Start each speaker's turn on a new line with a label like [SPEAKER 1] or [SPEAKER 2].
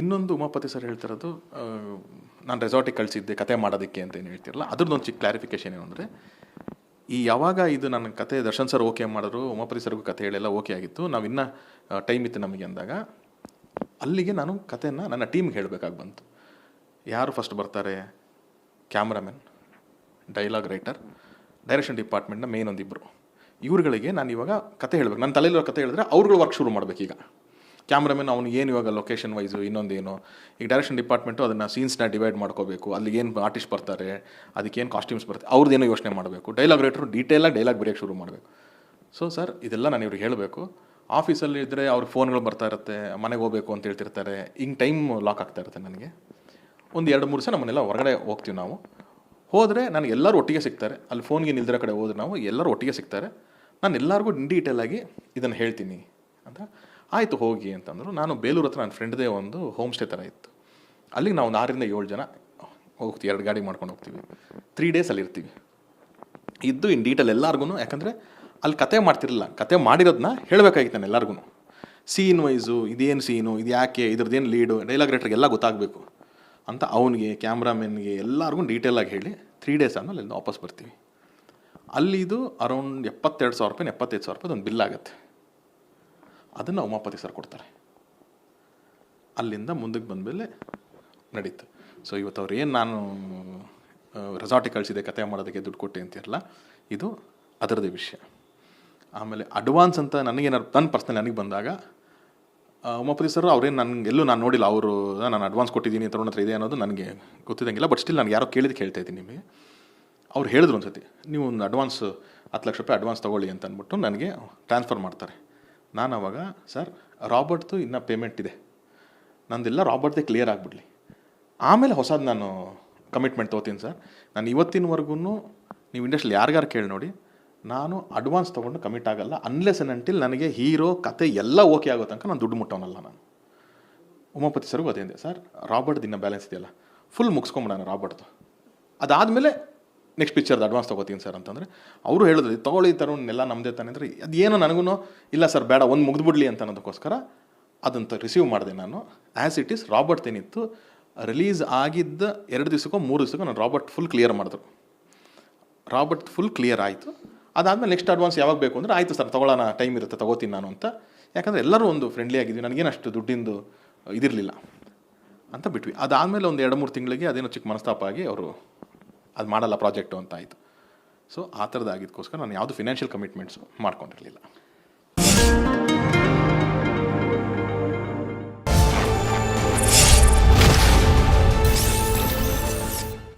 [SPEAKER 1] ಇನ್ನೊಂದು ಉಮಾಪತಿ ಸರ್ ಹೇಳ್ತಿರೋದು ನಾನು ರೆಸಾರ್ಟಿಗೆ ಕಳಿಸಿದ್ದೆ, ಕತೆ ಮಾಡೋದಕ್ಕೆ ಅಂತ ಏನು ಹೇಳ್ತಿರಲ್ಲ, ಅದ್ರದ್ದೊಂದು ಚಿಕ್ಕ ಕ್ಲಾರಿಫಿಕೇಶನ್ ಏನು ಅಂದರೆ, ಈ ಯಾವಾಗ ಇದು ನನ್ನ ಕತೆ ದರ್ಶನ್ ಸರ್ ಓಕೆ ಮಾಡಿದ್ರು, ಉಮಾಪತಿ ಸರ್ಗೂ ಕತೆ ಹೇಳೆಲ್ಲ ಓಕೆ ಆಗಿತ್ತು, ನಾವು ಇನ್ನೂ ಟೈಮ್ ಇತ್ತು ನಮಗೆ ಅಂದಾಗ, ಅಲ್ಲಿಗೆ ನಾನು ಕತೆಯನ್ನು ನನ್ನ ಟೀಮ್ಗೆ ಹೇಳಬೇಕಾಗಿ ಬಂತು. ಯಾರು ಫಸ್ಟ್ ಬರ್ತಾರೆ? ಕ್ಯಾಮ್ರಾಮನ್ ಡೈಲಾಗ್ ರೈಟರ್ ಡೈರೆಕ್ಷನ್ ಡಿಪಾರ್ಟ್ಮೆಂಟ್ನ ಮೇನ್ ಒಂದಿಬ್ಬರು ಇವ್ರುಗಳಿಗೆ ನಾನು ಇವಾಗ ಕತೆ ಹೇಳಬೇಕು ನನ್ನ ತಲೆಯಲ್ಲಿರೋ ಕತೆ ಹೇಳಿದ್ರೆ ಅವ್ರುಗಳು ವರ್ಕ್ ಶುರು ಮಾಡಬೇಕೀಗ. ಕ್ಯಾಮ್ರಾಮನ್ ಅವ್ನು ಏನು ಇವಾಗ ಲೊಕೇಶನ್ ವೈಸು ಇನ್ನೊಂದೇನು? ಈಗ ಡೈರೆಕ್ಷನ್ ಡಿಪಾರ್ಟ್ಮೆಂಟು ಅದನ್ನು ಸೀನ್ಸ್ನ ಡಿವೈಡ್ ಮಾಡ್ಕೋಬೇಕು. ಅಲ್ಲಿಗೆ ಏನು ಆರ್ಟಿಸ್ಟ್ ಬರ್ತಾರೆ? ಅದಕ್ಕೇನು ಕಾಸ್ಟ್ಯೂಮ್ಸ್ ಬರ್ತಾರೆ ಅವ್ರದ್ದೇನೋ ಯೋಚನೆ ಮಾಡಬೇಕು. ಡೈಲಾಗ್ ರೈಟರು ಡೀಟೇಲಾಗಿ ಡೈಲಾಗ್ ಬರೆಯೋಕ್ಕೆ ಶುರು ಮಾಡಬೇಕು. ಸೊ ಸರ್ ಇದೆಲ್ಲ ನಾನು ಇವ್ರಿಗೆ ಹೇಳಬೇಕು. ಆಫೀಸಲ್ಲಿ ಇದ್ದರೆ ಅವ್ರ ಫೋನ್ಗಳು ಬರ್ತಾ ಇರುತ್ತೆ, ಮನೆಗೆ ಹೋಗಬೇಕು ಅಂತ ಹೇಳ್ತಿರ್ತಾರೆ. ಹಿಂಗೆ ಟೈಮ್ ಲಾಕ್ ಆಗ್ತಾ ಇರುತ್ತೆ ನನಗೆ. ಒಂದು ಎರಡು ಮೂರು ಸಲ ನಮ್ಮನ್ನೆಲ್ಲ ಹೊರಗಡೆ ಹೋಗ್ತೀವಿ ನಾವು. ಹೋದರೆ ನನಗೆ ಎಲ್ಲರೂ ಒಟ್ಟಿಗೆ ಸಿಗ್ತಾರೆ. ಅಲ್ಲಿ ಫೋನ್ಗೆ ನಿಲ್ದಿರೋ ಕಡೆ ಹೋದ್ರೆ ನಾವು ಎಲ್ಲರೂ ಒಟ್ಟಿಗೆ ಸಿಗ್ತಾರೆ. ನಾನು ಎಲ್ಲರಿಗೂ ಡೀಟೇಲಾಗಿ ಇದನ್ನು ಹೇಳ್ತೀನಿ ಅಂತ. ಆಯಿತು ಹೋಗಿ ಅಂತಂದರು. ನಾನು ಬೇಲೂರು ಹತ್ರ ನನ್ನ ಫ್ರೆಂಡ್ದೇ ಒಂದು ಹೋಮ್ ಸ್ಟೇ ಥರ ಇತ್ತು. ಅಲ್ಲಿಗೆ ನಾವು ಆರರಿಂದ ಏಳು ಜನ ಹೋಗ್ತೀವಿ, ಎರಡು ಗಾಡಿ ಮಾಡ್ಕೊಂಡು ಹೋಗ್ತೀವಿ. ತ್ರೀ ಡೇಸ್ ಅಲ್ಲಿ ಇರ್ತೀವಿ. ಇದ್ದು ಇನ್ ಡೀಟೇಲ್ ಎಲ್ಲರಿಗೂ ಯಾಕಂದರೆ ಅಲ್ಲಿ ಕತೆ ಮಾಡ್ತಿರಲಿಲ್ಲ. ಕತೆ ಮಾಡಿರೋದನ್ನ ಹೇಳಬೇಕಾಗಿತ್ತು ನಾನು ಎಲ್ಲರಿಗೂ ಸೀನ್ ವೈಸು ಇದೇನು ಸೀನು ಇದು ಯಾಕೆ ಇದ್ರದ್ದೇನು ಲೀಡು ಡೈಲಾಗ್ ರೈಟ್ರಿಗೆ ಎಲ್ಲ ಗೊತ್ತಾಗಬೇಕು ಅಂತ ಅವನಿಗೆ ಕ್ಯಾಮ್ರಾಮನ್ಗೆ ಎಲ್ಲರಿಗೂ ಡೀಟೇಲಾಗಿ ಹೇಳಿ ತ್ರೀ ಡೇಸ್ ಆದಮೇಲೆ ಅಲ್ಲಿಂದ ವಾಪಸ್ ಬರ್ತೀವಿ. ಅಲ್ಲಿ ಇದು ಅರೌಂಡ್ ಎಪ್ಪತ್ತೆರಡು ಸಾವಿರ ರೂಪಾಯಿ, ಎಪ್ಪತ್ತೈದು ಸಾವಿರ ರೂಪಾಯಿ ಒಂದು ಬಿಲ್ ಆಗುತ್ತೆ. ಅದನ್ನು ಉಮಾಪತಿ ಸರ್ ಕೊಡ್ತಾರೆ. ಅಲ್ಲಿಂದ ಮುಂದಕ್ಕೆ ಬಂದಮೇಲೆ ನಡೀತು. ಸೊ ಇವತ್ತು ಅವ್ರು ಏನು ನಾನು ರೆಸಾರ್ಟಿಗೆ ಕಳಿಸಿದೆ ಕತೆ ಮಾಡೋದಕ್ಕೆ ದುಡ್ಡು ಕೊಟ್ಟೆ ಅಂತಿರಲ್ಲ, ಇದು ಅದರದೇ ವಿಷಯ. ಆಮೇಲೆ ಅಡ್ವಾನ್ಸ್ ಅಂತ ನನಗೇನಾರು ನನ್ನ ಪರ್ಸ್ನಲ್ ನನಗೆ ಬಂದಾಗ ಉಮಾಪತಿ ಸರ್ ಅವ್ರೇನು ನನಗೆ ಎಲ್ಲೂ ನಾನು ನೋಡಿಲ್ಲ, ಅವರು ನಾನು ಅಡ್ವಾನ್ಸ್ ಕೊಟ್ಟಿದ್ದೀನಿ, ತರುಣ್ ಹತ್ರ ಇದೆ ಅನ್ನೋದು ನನಗೆ ಗೊತ್ತಿದ್ದಂಗಿಲ್ಲ ಬಟ್ ಸ್ಟಿಲ್ ನನಗೆ ಯಾರೋ ಕೇಳಿದ್ದು ಕೇಳ್ತಾ ಇದ್ದೀನಿ ನಿಮಗೆ. ಅವ್ರು ಹೇಳಿದ್ರು ಒಂದು ಸತಿ ನೀವು ಒಂದು ಅಡ್ವಾನ್ಸ್ ಹತ್ತು ಲಕ್ಷ ರೂಪಾಯಿ ಅಡ್ವಾನ್ಸ್ ತೊಗೊಳ್ಳಿ ಅಂತ ಅಂದ್ಬಿಟ್ಟು ನನಗೆ ಟ್ರಾನ್ಸ್ಫರ್ ಮಾಡ್ತಾರೆ. ನಾನು ಅವಾಗ ಸರ್, ರಾಬರ್ಟ್ದು ಇನ್ನೂ ಪೇಮೆಂಟ್ ಇದೆ. ನಂದೆಲ್ಲ ರಾಬರ್ಟ್ದೇ ಕ್ಲಿಯರ್ ಆಗಿಬಿಡ್ಲಿ. ಆಮೇಲೆ ಹೊಸದು ನಾನು ಕಮಿಟ್ಮೆಂಟ್ ತೊಗೋತೀನಿ, ಸರ್. ನಾನು ಇವತ್ತಿನವರೆಗೂ ನೀವು ಇಂಡಸ್ಟ್ರಿಯಲ್ಲಿ ಯಾರಿಗಾರು ಕೇಳಿ ನೋಡಿ, ನಾನು ಅಡ್ವಾನ್ಸ್ ತೊಗೊಂಡು ಕಮಿಟ್ ಆಗಲ್ಲ ಅನ್ಲೆಸ್ ಅಂಟಿಲ್ ನನಗೆ ಹೀರೋ ಕತೆ ಎಲ್ಲ ಓಕೆ ಆಗೋ ತನಕ ನಾನು ದುಡ್ಡು ಮುಟ್ಟವನಲ್ಲ ನಾನು. ಉಮಾಪತಿ ಸರ್ಗೂ ಅದೇ ಸರ್ ರಾಬರ್ಟ್ ದಿನ ಬ್ಯಾಲೆನ್ಸ್ ಇದೆಯಲ್ಲ. ಫುಲ್ ಮುಗಿಸ್ಕೊಂಬಿಡೋಣ ರಾಬರ್ಟ್ದು. ಅದಾದಮೇಲೆ ನೆಕ್ಸ್ಟ್ ಪಿಕ್ಚರ್ದು ಅಡ್ವಾನ್ಸ್ ತೊಗೋತೀನಿ ಸರ್ ಅಂತಂದರೆ, ಅವರು ಹೇಳಿದ್ರು ತೊಗೊಳ್ಳಿ ಎಲ್ಲ ನಮ್ಮದೇ ತಾನೆ. ಅಂದರೆ, ಅದೇನೋ ನನಗೂ ಇಲ್ಲ ಸರ್ ಬೇಡ, ಒಂದು ಮುಗಿದ್ಬಿಡ್ಲಿ ಅಂತ ಅನ್ನೋದಕ್ಕೋಸ್ಕರ ಅದಂತ ರಿಸೀವ್ ಮಾಡಿದೆ ನಾನು. ಆ್ಯಸ್ ಇಟ್ ಈಸ್ ರಾಬರ್ಟ್ ಏನಿತ್ತು ರಿಲೀಸ್ ಆಗಿದ್ದ ಎರಡು ದಿವಸಕ್ಕೋ ಮೂರು ದಿವಸಕ್ಕೋ ನಾನು ರಾಬರ್ಟ್ ಫುಲ್ ಕ್ಲಿಯರ್ ಮಾಡಿದ್ರು. ರಾಬರ್ಟ್ ಫುಲ್ ಕ್ಲಿಯರ್ ಆಯಿತು. ಅದಾದಮೇಲೆ ನೆಕ್ಸ್ಟ್ ಅಡ್ವಾನ್ಸ್ ಯಾವಾಗ ಬೇಕು ಅಂದರೆ, ಆಯಿತು ಸರ್ ತೊಗೊಳ್ಳೋಣ ಟೈಮ್ ಇರುತ್ತೆ, ತಗೋತೀನಿ ನಾನು ಅಂತ. ಯಾಕಂದರೆ ಎಲ್ಲರೂ ಒಂದು ಫ್ರೆಂಡ್ಲಿ ಆಗಿದ್ವಿ ನನಗೇನು ಅಷ್ಟು ದುಡ್ಡಿಂದು ಇದಿರಲಿಲ್ಲ ಅಂತ ಬಿಟ್ವಿ. ಅದಾದಮೇಲೆ ಒಂದು ಎರಡು ಮೂರು ತಿಂಗಳಿಗೆ ಅದೇನೋ ಚಿಕ್ಕ ಮನಸ್ತಾಪ ಆಗಿ ಅವರು ಅದು ಮಾಡಲ್ಲ ಪ್ರಾಜೆಕ್ಟು ಅಂತ ಆಯಿತು. ಸೊ ಆ ಥರದ್ದಾಗಿದ್ದಕ್ಕೋಸ್ಕರ ನಾನು ಯಾವುದು ಫಿನಾನ್ಷಿಯಲ್ ಕಮಿಟ್ಮೆಂಟ್ಸು ಮಾಡ್ಕೊಂಡಿರಲಿಲ್ಲ.